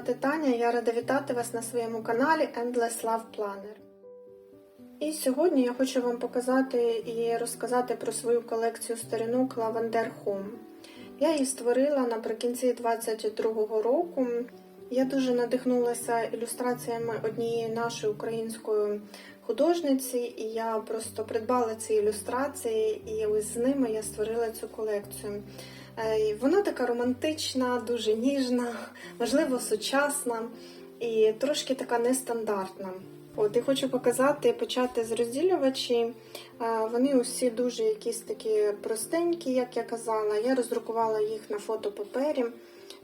Звати Таня. Я рада вітати вас на своєму каналі Endless Love Planner. І сьогодні я хочу вам показати і розказати про свою колекцію сторінок Lavender Home. Я її створила наприкінці 2022 року. Я дуже надихнулася ілюстраціями однієї нашої української художниці, і я просто придбала ці ілюстрації, і ось з ними я створила цю колекцію. Е, Вона така романтична, дуже ніжна, можливо, сучасна і трошки така нестандартна. От, і хочу показати, почати з розділювачі. Е, Вони усі дуже якісь такі простенькі, як я казала. Я роздрукувала їх на фотопапері.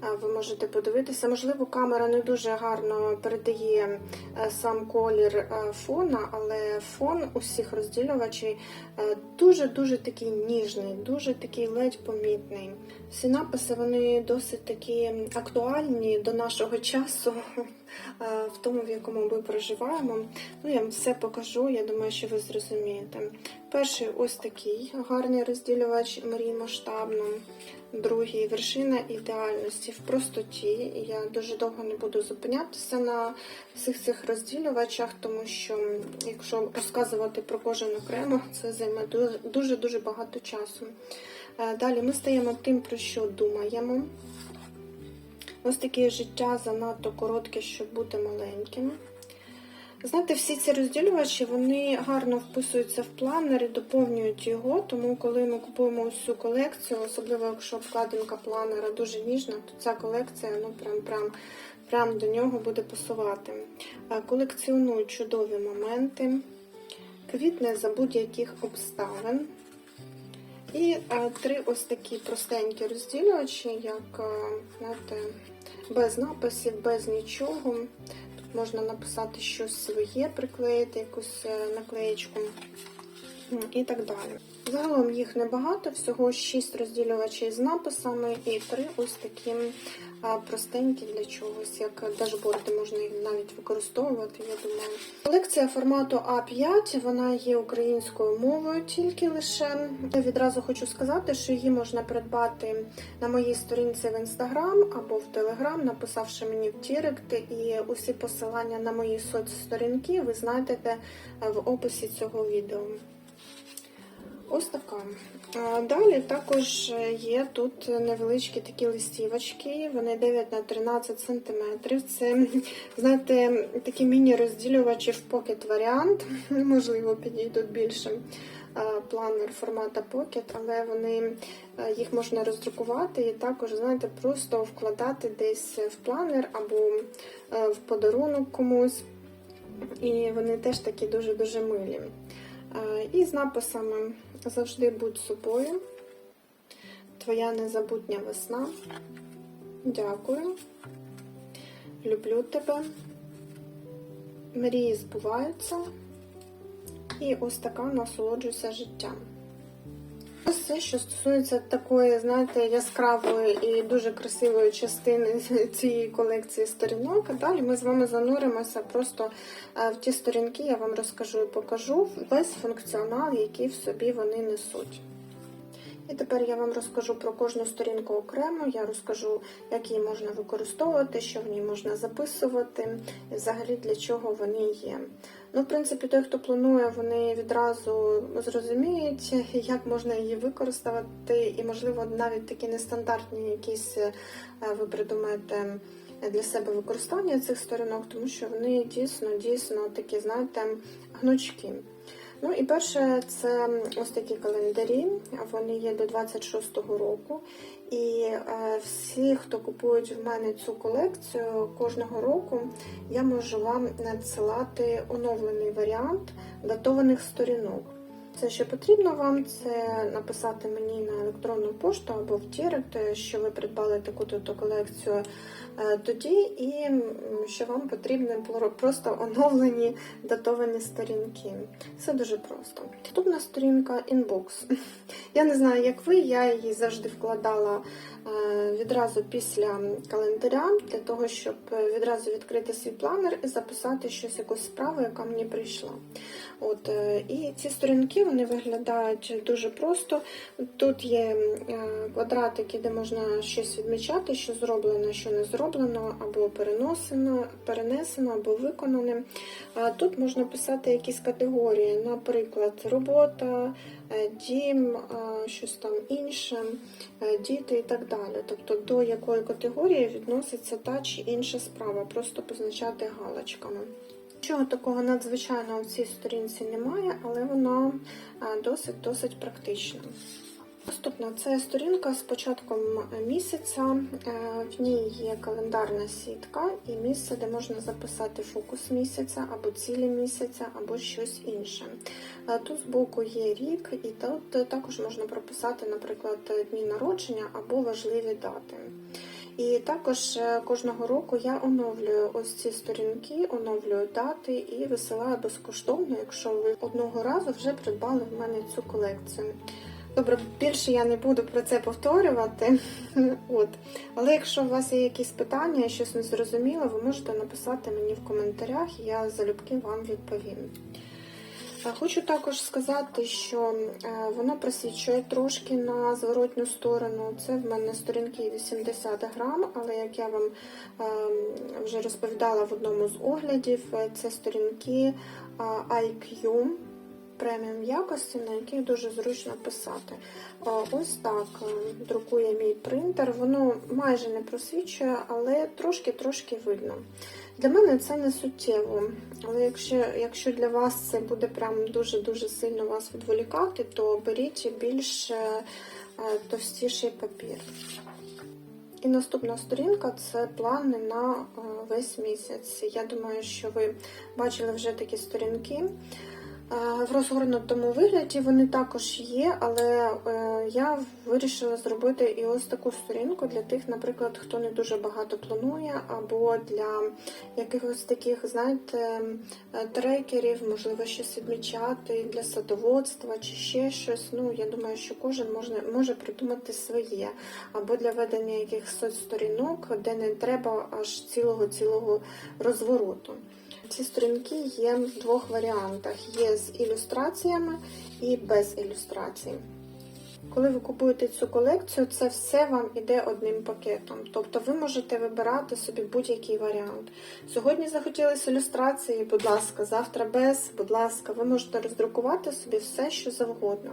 Е, Ви можете подивитися, можливо, камера не дуже гарно передає е, сам колір е, фона, але фон усіх розділювачів дуже-дуже такий ніжний, дуже такий ледь помітний. Всі написи вони досить такі актуальні до нашого часу, е, в тому, в якому ми проживаємо. Ну, я вам все покажу, я думаю, що ви зрозумієте. Перший ось такий гарний розділювач мрій масштабно. Другий вершина ідеальності в простоті. Я дуже довго не буду зупинятися на всіх цих розділювачах, тому що якщо розказувати про кожен окремо, це займе дуже-дуже багато часу. Е, Далі ми стаємо тим, про що думаємо. Ось таке життя занадто коротке, щоб бути маленьким. Знаєте, всі ці розділювачі вони гарно вписуються в планер і доповнюють його, тому коли ми купуємо всю колекцію, особливо якщо обкладинка планера дуже ніжна, то ця колекція ну, прям, прям, прям до нього буде пасувати. Е, Колекціоную чудові моменти, квітне за будь-яких обставин. І е, три ось такі простенькі розділювачі, як е, знаєте, без написів, без нічого. Тут можна написати щось своє, приклеїти, якусь е, наклеєчку і так далі. Загалом їх небагато, всього 6 розділювачів з написами і три ось такі простенькі для чогось, як дашборди можна їх навіть використовувати, я думаю. Колекція формату А5, вона є українською мовою тільки лише. Я відразу хочу сказати, що її можна придбати на моїй сторінці в інстаграм або в телеграм, написавши мені в Дірект, і усі посилання на мої соцсторінки ви знайдете в описі цього відео. Ось така. Далі також є тут невеличкі такі листівочки, вони 9 на 13 см. Це, знаєте, такі міні-розділювачі в Pocket варіант, можливо, підійдуть більше планер формата Pocket, але вони, їх можна роздрукувати і також, знаєте, просто вкладати десь в планер або в подарунок комусь. І вони теж такі дуже-дуже милі. І з написами Завжди будь собою. Твоя незабутня весна. Дякую. Люблю тебе. Мрії збуваються. І ось така насолоджуйся життям. Все, що стосується такої, знаєте, яскравої і дуже красивої частини цієї колекції сторінок. Далі ми з вами зануримося просто в ті сторінки, я вам розкажу і покажу весь функціонал, який в собі вони несуть. І тепер я вам розкажу про кожну сторінку окремо, я розкажу, як її можна використовувати, що в ній можна записувати, і взагалі для чого вони є. Ну, в принципі, той, хто планує, вони відразу зрозуміють, як можна її використати, і, можливо, навіть такі нестандартні якісь ви придумаєте для себе використання цих сторінок, тому що вони дійсно, дійсно такі, знаєте, гнучкі. Ну і перше, це ось такі календарі, вони є до 26-го року. І е, всі, хто купують в мене цю колекцію, кожного року я можу вам надсилати оновлений варіант датованих сторінок. Все, що потрібно вам, це написати мені на електронну пошту або в Дірект, що ви придбали таку-то колекцію тоді, і що вам потрібні просто оновлені датовані сторінки. Все дуже просто. Наступна сторінка інбокс. Я не знаю, як ви, я її завжди вкладала відразу після календаря, для того, щоб відразу відкрити свій планер і записати щось, якусь справу, яка мені прийшла. От, І ці сторінки вони виглядають дуже просто. Тут є е, квадратики, де можна щось відмічати, що зроблено, що не зроблено, або переносено, перенесено, або виконане. Тут можна писати якісь категорії, наприклад, робота, е, дім, е, щось там інше, е, діти і так далі. Тобто до якої категорії відноситься та чи інша справа, просто позначати галочками. Нічого такого надзвичайного в цій сторінці немає, але вона досить-досить практична. Наступна це сторінка з початком місяця. Е, В ній є календарна сітка і місце, де можна записати фокус місяця, або цілі місяця, або щось інше. Е, Тут збоку є рік, і тут також можна прописати, наприклад, дні народження або важливі дати. І також е, кожного року я оновлюю ось ці сторінки, оновлюю дати і висилаю безкоштовно, якщо ви одного разу вже придбали в мене цю колекцію. Добре, більше я не буду про це повторювати. От. Але якщо у вас є якісь питання, щось не зрозуміло, ви можете написати мені в коментарях, і я залюбки вам відповім. Е, Хочу також сказати, що е, воно просвічує трошки на зворотню сторону. Це в мене сторінки 80 грам, але як я вам е, вже розповідала в одному з оглядів, е, це сторінки IQ преміум якості, на яких дуже зручно писати. Е, Ось так е, друкує мій принтер. Воно майже не просвічує, але трошки-трошки видно. Для мене це не суттєво, але якщо, якщо для вас це буде прям дуже-дуже сильно вас відволікати, то беріть більш е, товстіший папір. І наступна сторінка це плани на весь місяць. Я думаю, що ви бачили вже такі сторінки. Е, В розгорнутому вигляді вони також є, але е, я вирішила зробити і ось таку сторінку для тих, наприклад, хто не дуже багато планує, або для якихось таких, знаєте, е, трекерів, можливо, щось відмічати для садоводства чи ще щось. Ну, я думаю, що кожен може, може придумати своє, або для ведення якихось соцсторінок, де не треба аж цілого-цілого розвороту. Ці сторінки є в двох варіантах: є з ілюстраціями і без ілюстрацій. Коли ви купуєте цю колекцію, це все вам іде одним пакетом. Тобто ви можете вибирати собі будь-який варіант. Сьогодні захотілося ілюстрації, будь ласка, завтра без, будь ласка, ви можете роздрукувати собі все, що завгодно.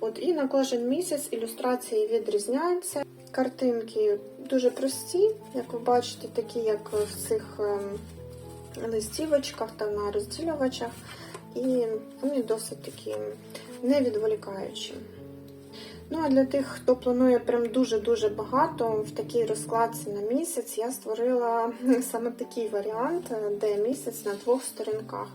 От І на кожен місяць ілюстрації відрізняються. Картинки дуже прості, як ви бачите, такі, як в цих ем, листівочках та на розділювачах, і вони досить такі невідволікаючі. Ну, а для тих, хто планує прям дуже-дуже багато в такій розкладці на місяць, я створила саме такий варіант, де місяць на двох сторінках.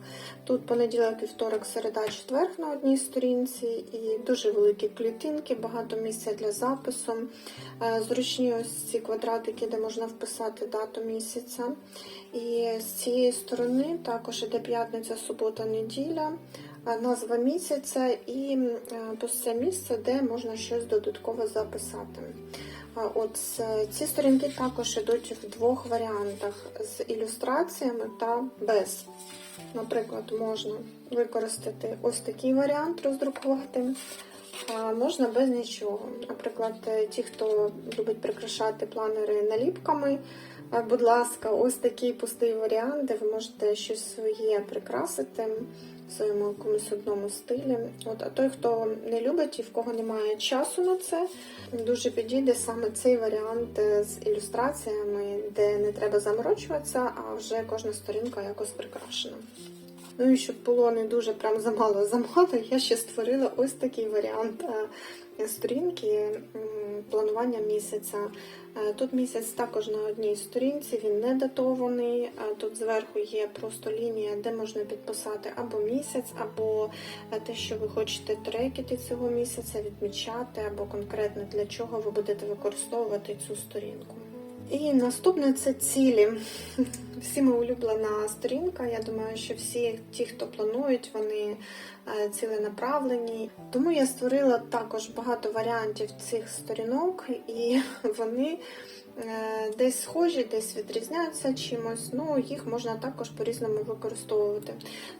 Тут понеділок, вівторок, середа, четверг на одній сторінці, і дуже великі клітинки, багато місця для запису. Е, Зручні ось ці квадратики, де можна вписати дату місяця. І з цієї сторони також іде п'ятниця, субота, неділя назва місяця і ось це місце, де можна щось додатково записати. От ці сторінки також йдуть в двох варіантах: з ілюстраціями та без. Наприклад, можна використати ось такий варіант, роздрукувати. Можна без нічого. Наприклад, ті, хто любить прикрашати планери наліпками, будь ласка, ось такий пустий варіант, де ви можете щось своє прикрасити в своєму якомусь одному стилі. От, А той, хто не любить і в кого немає часу на це, дуже підійде саме цей варіант з ілюстраціями, де не треба заморочуватися, а вже кожна сторінка якось прикрашена. Ну і щоб було не дуже прям замало замало, я ще створила ось такий варіант сторінки планування місяця. Е, Тут місяць також на одній сторінці, він не датований. Е, Тут зверху є просто лінія, де можна підписати або місяць, або е, те, що ви хочете трекати цього місяця, відмічати, або конкретно для чого ви будете використовувати цю сторінку. І наступне це цілі. Всіми улюблена сторінка. Я думаю, що всі ті, хто планують, вони е, ціленаправлені. Тому я створила також багато варіантів цих сторінок, і вони е, десь схожі, десь відрізняються чимось. Ну, їх можна також по-різному використовувати.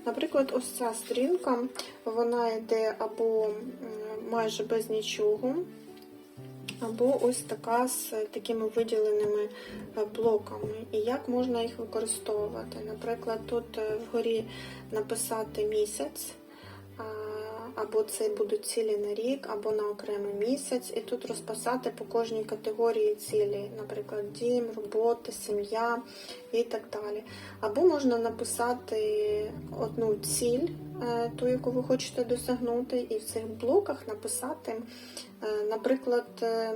Наприклад, ось ця сторінка, вона йде або майже без нічого. Або ось така з такими виділеними е, блоками. І як можна їх використовувати? Наприклад, тут е, вгорі написати місяць, або це будуть цілі на рік, або на окремий місяць, і тут розписати по кожній категорії цілі, наприклад, дім, робота, сім'я і так далі. Або можна написати одну ціль, е, ту, яку ви хочете досягнути, і в цих блоках написати. Е, Наприклад, е,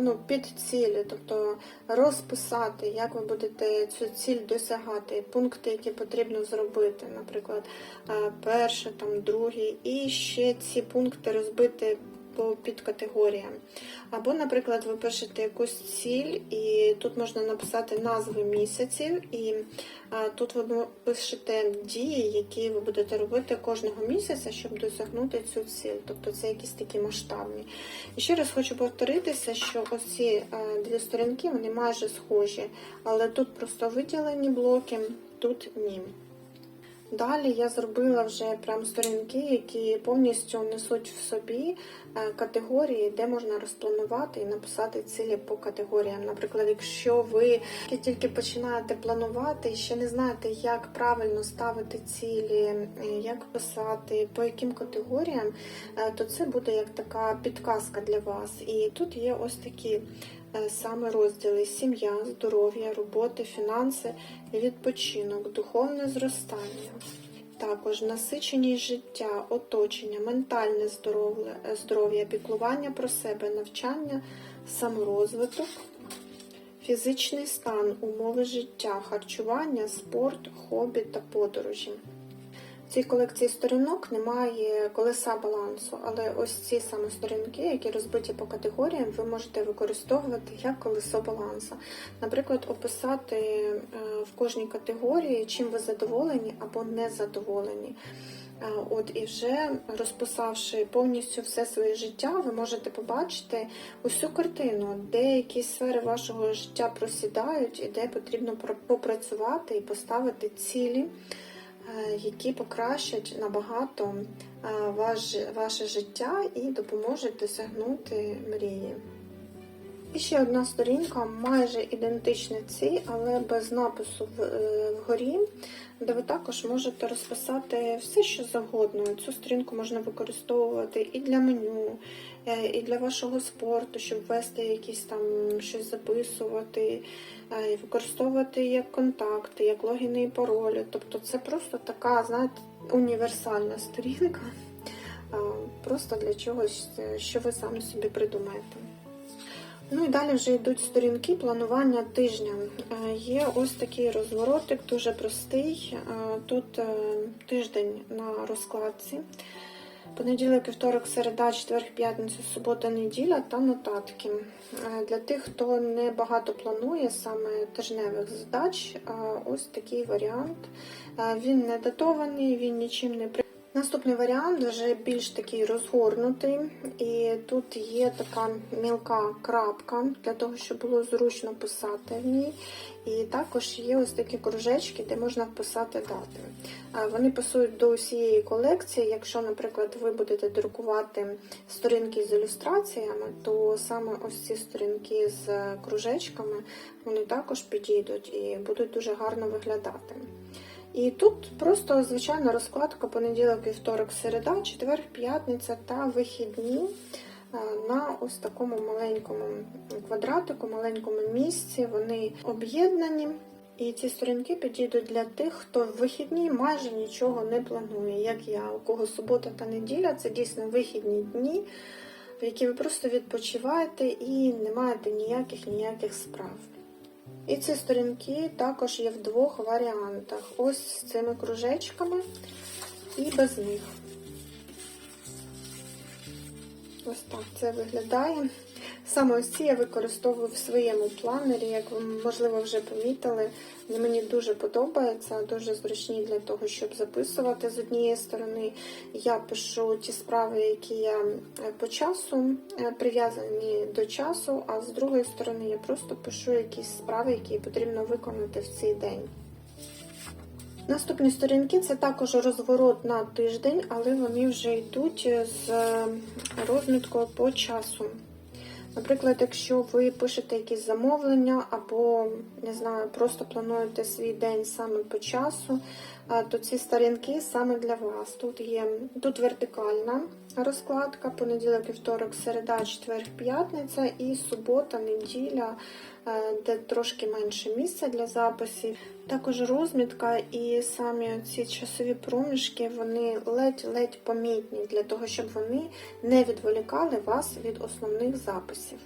ну, під цілі, тобто розписати, як ви будете цю ціль досягати, пункти, які потрібно зробити, наприклад, е, перший, там, другий, і ще ці пункти розбити по підкатегоріям. Або, наприклад, ви пишете якусь ціль, і тут можна написати назви місяців, і тут ви пишете дії, які ви будете робити кожного місяця, щоб досягнути цю ціль. Тобто це якісь такі масштабні. І ще раз хочу повторитися, що ось ці е, дві сторінки вони майже схожі, але тут просто виділені блоки, тут ні. Далі я зробила вже прям сторінки, які повністю несуть в собі е, категорії, де можна розпланувати і написати цілі по категоріям. Наприклад, якщо ви тільки починаєте планувати і ще не знаєте, як правильно ставити цілі, е, як писати, по яким категоріям, е, то це буде як така підказка для вас. І тут є ось такі саме розділи: сім'я, здоров'я, роботи, фінанси, відпочинок, духовне зростання. Також насиченість життя, оточення, ментальне здоров'я, здоров'я, піклування про себе, навчання, саморозвиток, фізичний стан, умови життя, харчування, спорт, хобі та подорожі. Цій колекції сторінок немає колеса балансу, але ось ці саме сторінки, які розбиті по категоріям, ви можете використовувати як колесо балансу. Наприклад, описати е, в кожній категорії, чим ви задоволені або не задоволені. Е, От і вже розписавши повністю все своє життя, ви можете побачити усю картину, де якісь сфери вашого життя просідають, і де потрібно попрацювати і поставити цілі, які покращать набагато е, ваш, ваше життя і допоможуть досягнути мрії. І ще одна сторінка, майже ідентична цій, але без напису е, вгорі, де ви також можете розписати все, що завгодно. Цю сторінку можна використовувати і для меню, е, і для вашого спорту, щоб вести якісь там щось записувати, е, використовувати як контакти, як логіни і паролі. Тобто це просто така, знаєте, універсальна сторінка, просто для чогось, що ви самі собі придумаєте. Ну і далі вже йдуть сторінки планування тижня. Е, Є ось такий розворотик, дуже простий. Е, Тут е, тиждень на розкладці. Понеділок, вівторок, середа, четвер, п'ятниця, субота, неділя та нотатки. Для тих, хто не багато планує саме тижневих задач, ось такий варіант. Він не датований, він нічим не при. Наступний варіант вже більш такий розгорнутий, і тут є така мілка крапка для того, щоб було зручно писати в ній. І також є ось такі кружечки, де можна вписати дати. Вони пасують до усієї колекції. Якщо, наприклад, ви будете друкувати сторінки з ілюстраціями, то саме ось ці сторінки з кружечками вони також підійдуть і будуть дуже гарно виглядати. І тут просто звичайна розкладка понеділок, вівторок, середа, четвер, п'ятниця та вихідні е, на ось такому маленькому квадратику, маленькому місці. Вони об'єднані. І ці сторінки підійдуть для тих, хто в вихідні майже нічого не планує, як я, у кого субота та неділя це дійсно вихідні дні, в які ви просто відпочиваєте і не маєте ніяких ніяких справ. І ці сторінки також є в двох варіантах. Ось з цими кружечками і без них. Ось так це виглядає. Саме ось ці я використовую в своєму планері, як ви можливо вже помітили. Мені дуже подобаються, дуже зручні для того, щоб записувати з однієї сторони. Я пишу ті справи, які я е, по часу е, прив'язані до часу, а з другої сторони я просто пишу якісь справи, які потрібно виконати в цей день. Наступні сторінки це також розворот на тиждень, але вони вже йдуть з розміткою по часу. Наприклад, якщо ви пишете якісь замовлення або, не знаю, просто плануєте свій день саме по часу, то ці сторінки саме для вас. Тут є тут вертикальна розкладка, понеділок, вівторок, середа, четвер, п'ятниця і субота, неділя, де трошки менше місця для записів. Також розмітка і самі ці часові проміжки, вони ледь-ледь помітні для того, щоб вони не відволікали вас від основних записів.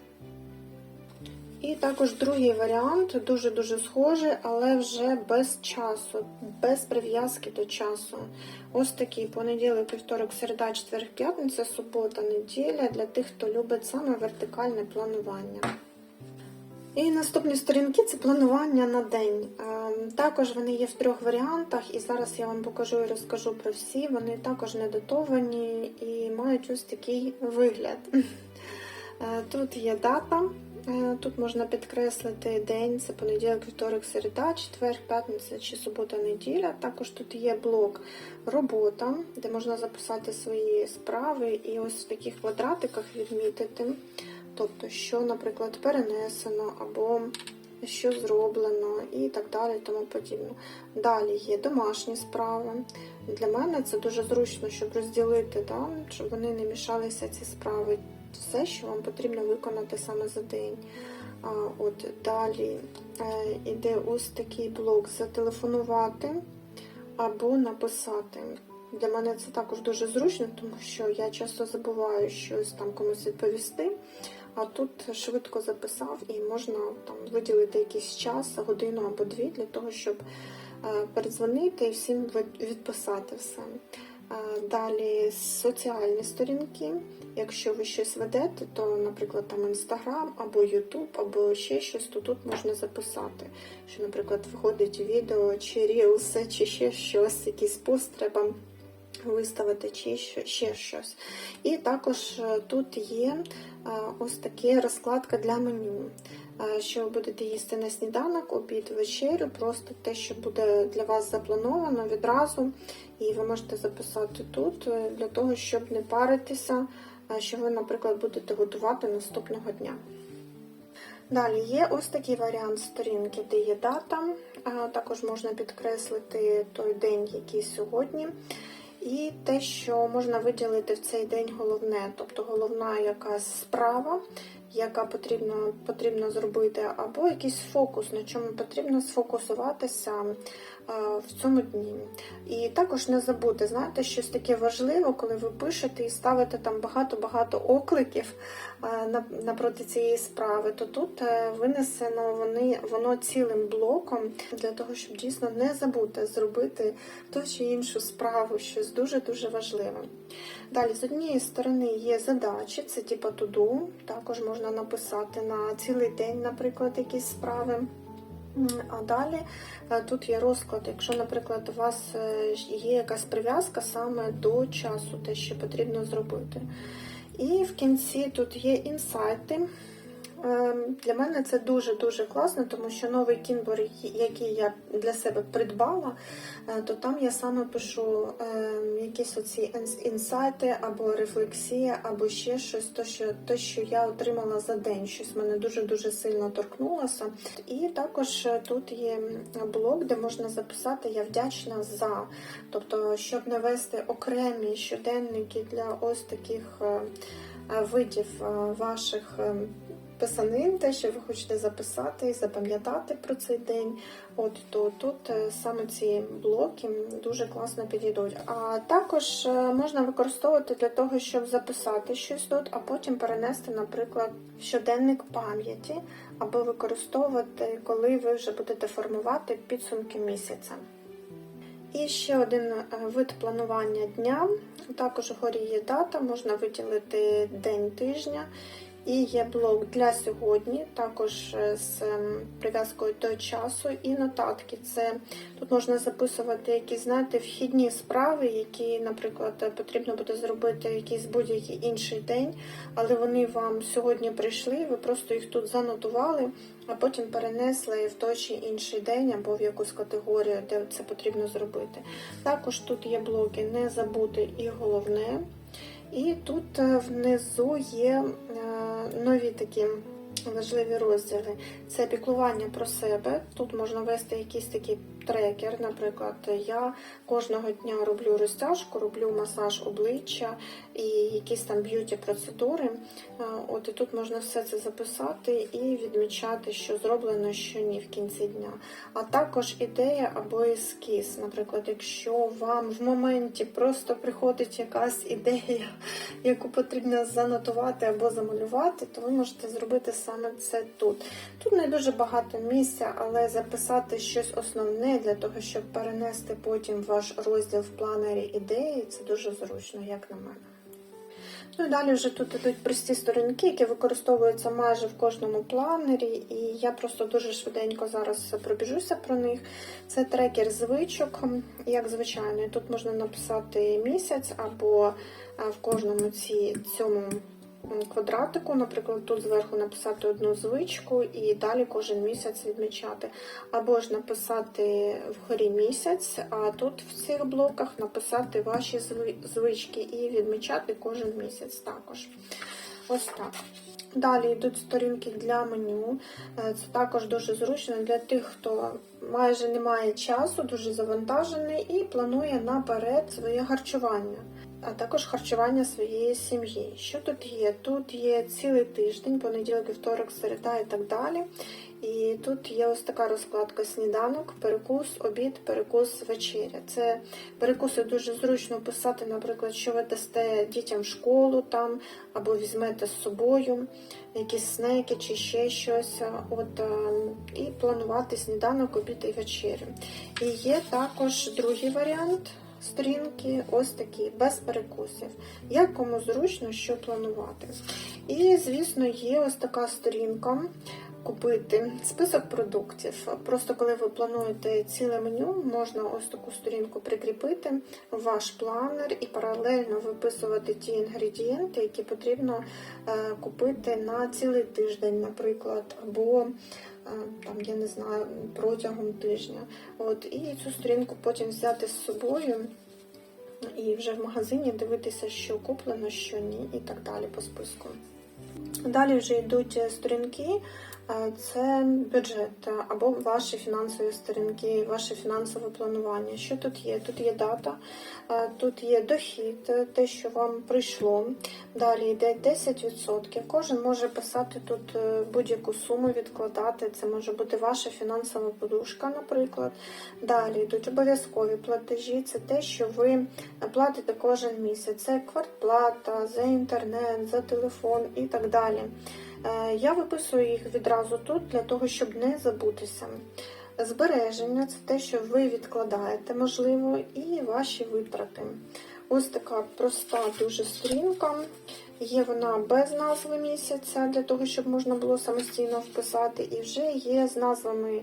І також другий варіант, дуже-дуже схожий, але вже без часу, без прив'язки до часу. Ось такий понеділок, вівторок, середа, четвер, п'ятниця, субота, неділя для тих, хто любить саме вертикальне планування. І наступні сторінки це планування на день. Також вони є в трьох варіантах, і зараз я вам покажу і розкажу про всі. Вони також не датовані і мають ось такий вигляд. Тут є дата, тут можна підкреслити день, це понеділок, вівторок, середа, четвер, п'ятниця чи субота, неділя. Також тут є блок робота, де можна записати свої справи і ось в таких квадратиках відмітити. Тобто, що, наприклад, перенесено або що зроблено і так далі, тому подібне. Далі є домашні справи. Для мене це дуже зручно, щоб розділити, да, щоб вони не мішалися ці справи. Все, що вам потрібно виконати саме за день. От Далі е, іде ось такий блок зателефонувати або написати. Для мене це також дуже зручно, тому що я часто забуваю щось там комусь відповісти. А тут швидко записав і можна там виділити якийсь час, годину або дві для того, щоб е, передзвонити і всім відписати все. Е, Далі соціальні сторінки. Якщо ви щось ведете, то, наприклад, там Інстаграм або Ютуб, або ще щось, то тут можна записати. Що, наприклад, виходить відео, чи рілси, чи ще щось, якийсь пост треба виставити чи ще щось. І також тут є ось така розкладка для меню. Що ви будете їсти на сніданок, обід, вечерю, просто те, що буде для вас заплановано відразу, і ви можете записати тут, е, для того, щоб не паритися, що ви, наприклад, будете готувати наступного дня. Далі є ось такий варіант сторінки, де є дата, також можна підкреслити той день, який сьогодні. І те, що можна виділити в цей день головне, тобто головна якась справа, яка потрібно потрібно зробити, або якийсь фокус, на чому потрібно сфокусуватися в цьому дні. І також не забути, знаєте, щось таке важливе, коли ви пишете і ставите там багато-багато окликів напроти цієї справи, то тут е, винесено вони, воно цілим блоком для того, щоб дійсно не забути зробити ту чи іншу справу, щось дуже-дуже важливе. Далі, з однієї сторони, є задачі, це типу туду, також можна написати на цілий день, наприклад, якісь справи. А далі е, тут є розклад, якщо, наприклад, у вас е, є якась прив'язка саме до часу, те, що потрібно зробити. І в кінці тут є інсайти. Ем, для мене це дуже-дуже класно, тому що новий кінбор, який я для себе придбала, е, то там я саме пишу ем, якісь оці інсайти або рефлексія, або ще щось, то що, то, що я отримала за день. Щось мене дуже-дуже сильно торкнулося. І також тут є блок, де можна записати Я вдячна за. Тобто, щоб не вести окремі щоденники для ось таких е, видів е, ваших писанин, те, що ви хочете записати і запам'ятати про цей день, от то тут е, саме ці блоки дуже класно підійдуть. А також е, можна використовувати для того, щоб записати щось тут, а потім перенести, наприклад, щоденник пам'яті, або використовувати, коли ви вже будете формувати підсумки місяця. І ще один е, вид планування дня. Також вгорі є дата, можна виділити день тижня І є блок для сьогодні, також е, з ем, прив'язкою до часу і нотатки. Це тут можна записувати якісь, знаєте, вхідні справи, які, наприклад, потрібно буде зробити якийсь будь-який інший день, але вони вам сьогодні прийшли, ви просто їх тут занотували, а потім перенесли в той чи інший день або в якусь категорію, де це потрібно зробити. Також тут є блоки не забути і головне. І тут е, внизу є е, нові такі важливі розділи. Це піклування про себе. Тут можна вести якісь такий трекер. Наприклад, я кожного дня роблю розтяжку, роблю масаж обличчя і якісь там б'юті процедури. Е, От і тут можна все це записати і відмічати, що зроблено, що ні в кінці дня. А також ідея або ескіз. Наприклад, якщо вам в моменті просто приходить якась ідея, яку потрібно занотувати або замалювати, то ви можете зробити саме це тут. Тут не дуже багато місця, але записати щось основне для того, щоб перенести потім ваш розділ в планері ідеї, це дуже зручно, як на мене. Ну і далі вже тут ідуть прості сторінки, які використовуються майже в кожному планері, і я просто дуже швиденько зараз пробіжуся про них. Це трекер звичок, як звичайно. І Тут можна написати місяць або в кожному ці, цьому квадратику, наприклад, тут зверху написати одну звичку і далі кожен місяць відмічати. Або ж написати вгорі місяць, а тут в цих блоках написати ваші звички і відмічати кожен місяць також. Ось так. Далі йдуть сторінки для меню. Е, Це також дуже зручно для тих, хто майже не має часу, дуже завантажений і планує наперед своє харчування, а також харчування своєї сім'ї. Що тут є? Тут є цілий тиждень, понеділок, вівторок, середа і так далі. І тут є ось така розкладка сніданок, перекус, обід, перекус, вечеря. Це перекуси дуже зручно писати, наприклад, що ви дасте дітям в школу там, або візьмете з собою якісь снеки чи ще щось. От, і планувати сніданок, обід і вечерю. І є також другий варіант. Сторінки ось такі, без перекусів. Як кому зручно, що планувати. І, звісно, є ось така сторінка купити список продуктів. Просто коли ви плануєте ціле меню, можна ось таку сторінку прикріпити в ваш планер і паралельно виписувати ті інгредієнти, які потрібно е, купити на цілий тиждень, наприклад, або там, я не знаю, протягом тижня. От, і цю сторінку потім взяти з собою. І вже в магазині дивитися, що куплено, що ні, і так далі по списку. Далі вже йдуть сторінки, е, це бюджет або ваші фінансові сторінки, ваше фінансове планування. Що тут є? Тут є дата, е, тут є дохід, е, те, що вам прийшло. Далі йде 10%. Кожен може писати тут е, будь-яку суму, відкладати. Це може бути ваша фінансова подушка, наприклад. Далі йдуть обов'язкові платежі. Це те, що ви платите кожен місяць. Це квартплата, за інтернет, за телефон і так далі. Е, Я виписую їх відразу тут для того, щоб не забутися. Збереження це те, що ви відкладаєте, можливо, і ваші витрати. Ось така проста дуже сторінка. Є вона без назви місяця, для того, щоб можна було самостійно вписати, і вже є з назвами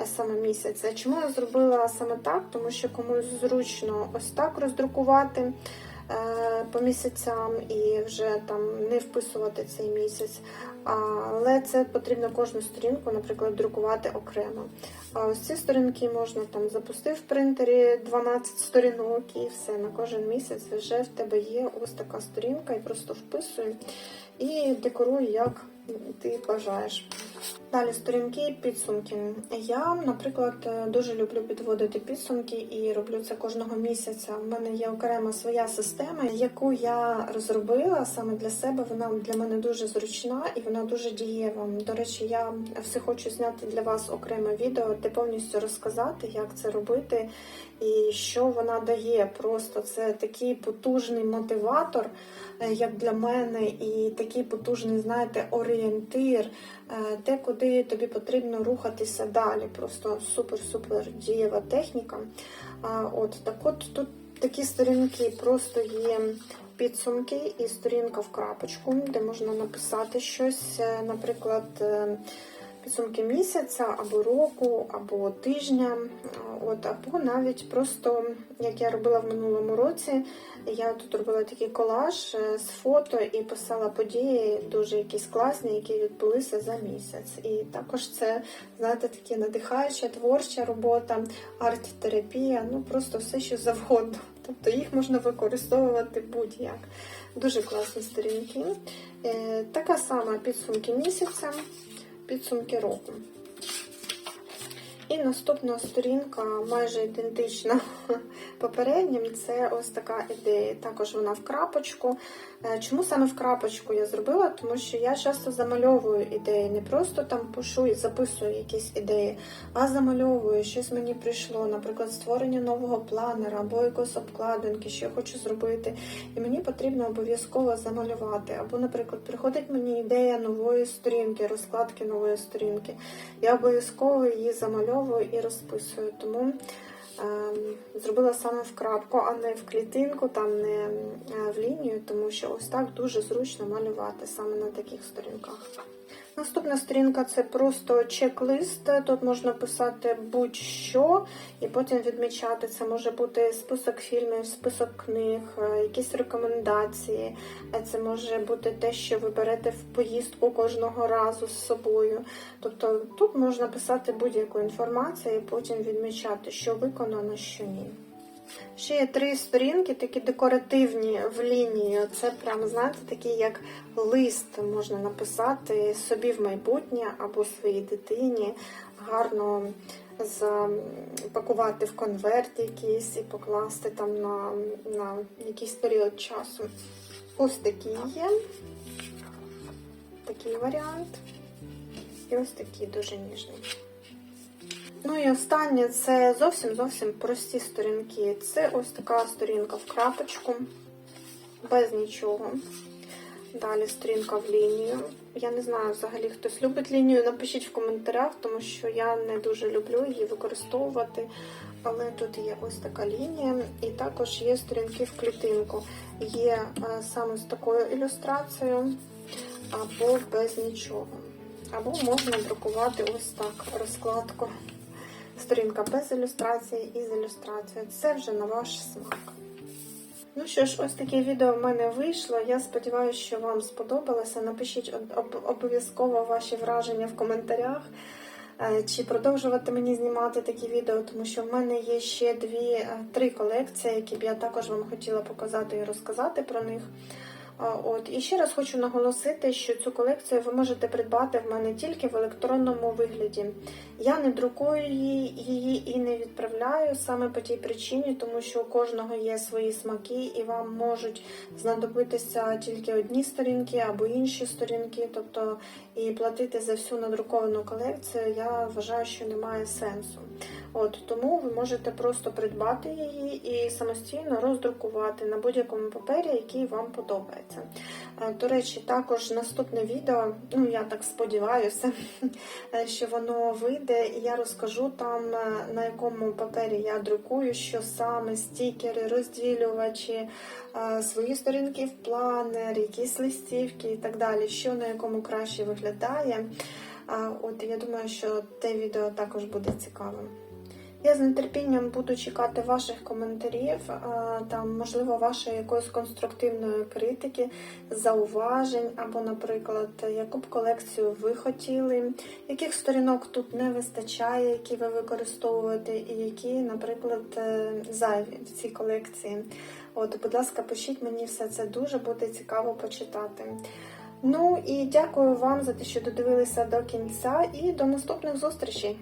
е, саме місяця. Чому я зробила саме так? Тому що комусь зручно ось так роздрукувати по місяцям і вже там не вписувати цей місяць. Але це потрібно кожну сторінку, наприклад, друкувати окремо. А ось ці сторінки можна там запустив в принтері 12 сторінок і все на кожен місяць вже в тебе є ось така сторінка, і просто вписуй і декоруй, як ти бажаєш. Далі сторінки підсумки. Я, наприклад, дуже люблю підводити підсумки і роблю це кожного місяця. У мене є окрема своя система, яку я розробила саме для себе. Вона для мене дуже зручна і вона дуже дієва. До речі, я все хочу зняти для вас окреме відео, де повністю розказати, як це робити і що вона дає. Просто це такий потужний мотиватор, як для мене, і такий потужний, знаєте, орієнтир, е, те, куди тобі потрібно рухатися далі. Просто супер-супер дієва техніка. От так от тут такі сторінки просто є підсумки і сторінка в крапочку, де можна написати щось, е, наприклад, е, підсумки місяця або року, або тижня. От, або навіть просто, як я робила в минулому році, я тут робила такий колаж е, з фото і писала події, дуже якісь класні, які відбулися за місяць. І також це, знаєте, такі надихаюча, творча робота, арт-терапія, ну просто все, що завгодно. Тобто їх можна використовувати будь-як. Дуже класні сторінки. Е, Така сама підсумки місяця, підсумки року. І наступна сторінка майже ідентична попереднім. Це ось така ідея. Також вона в крапочку. Чому саме в крапочку я зробила? Тому що я часто замальовую ідеї, не просто там пишу і записую якісь ідеї, а замальовую, щось мені прийшло, наприклад, створення нового планера або якоїсь обкладинки, що я хочу зробити. І мені потрібно обов'язково замалювати. Або, наприклад, приходить мені ідея нової сторінки, розкладки нової сторінки. Я обов'язково її замальовую і розписую. Тому зробила саме в крапку, а не в клітинку, там не е, в лінію, тому що ось так дуже зручно малювати саме на таких сторінках. Наступна сторінка це просто чек-лист. Тут можна писати будь-що і потім відмічати. Це може бути список фільмів, список книг, е, якісь рекомендації. Е, Це може бути те, що ви берете в поїздку кожного разу з собою. Тобто тут можна писати будь-яку інформацію і потім відмічати, що виконано, що ні. Ще є три сторінки, такі декоративні в лінію. Це прямо, знаєте, такий як лист можна написати собі в майбутнє або своїй дитині. Гарно запакувати в конверт якийсь і покласти там на, на якийсь період часу. Ось такий є. Такий варіант. І ось такий дуже ніжний. Ну і останнє це зовсім зовсім прості сторінки. Це ось така сторінка в крапочку, без нічого. Далі сторінка в лінію. Я не знаю, взагалі хтось любить лінію. Напишіть в коментарях, тому що я не дуже люблю її використовувати. Але тут є ось така лінія, і також є сторінки в клітинку. Є е, саме з такою ілюстрацією, або без нічого. Або можна друкувати ось так розкладку. Сторінка без ілюстрації і з ілюстрацією. Це вже на ваш смак. Ну що ж, ось таке відео в мене вийшло. Я сподіваюся, що вам сподобалося. Напишіть об- обов'язково ваші враження в коментарях. Е, Чи продовжувати мені знімати такі відео, тому що в мене є ще дві, е, колекції, які б я також вам хотіла показати і розказати про них. От і ще раз хочу наголосити, що цю колекцію ви можете придбати в мене тільки в електронному вигляді. Я не друкую її і не відправляю саме по тій причині, тому що у кожного є свої смаки, і вам можуть знадобитися тільки одні сторінки або інші сторінки. Тобто і платити за всю надруковану колекцію я вважаю, що немає сенсу. От тому ви можете просто придбати її і самостійно роздрукувати на будь-якому папері, який вам подобається. Е, До речі, також наступне відео, ну я так сподіваюся, що воно вийде, і я розкажу там, е, на якому папері я друкую, що саме стікери, розділювачі, е, свої сторінки в планер, якісь листівки і так далі, що на якому краще виглядає. От я думаю, що те відео також буде цікавим. Я з нетерпінням буду чекати ваших коментарів, там, можливо, вашої якоїсь конструктивної критики, зауважень, або, наприклад, яку б колекцію ви хотіли, яких сторінок тут не вистачає, які ви використовуєте, і які, наприклад, е, зайві в цій колекції. От, будь ласка, пишіть мені все це дуже буде цікаво почитати. Ну і дякую вам за те, що додивилися до кінця, і до наступних зустрічей!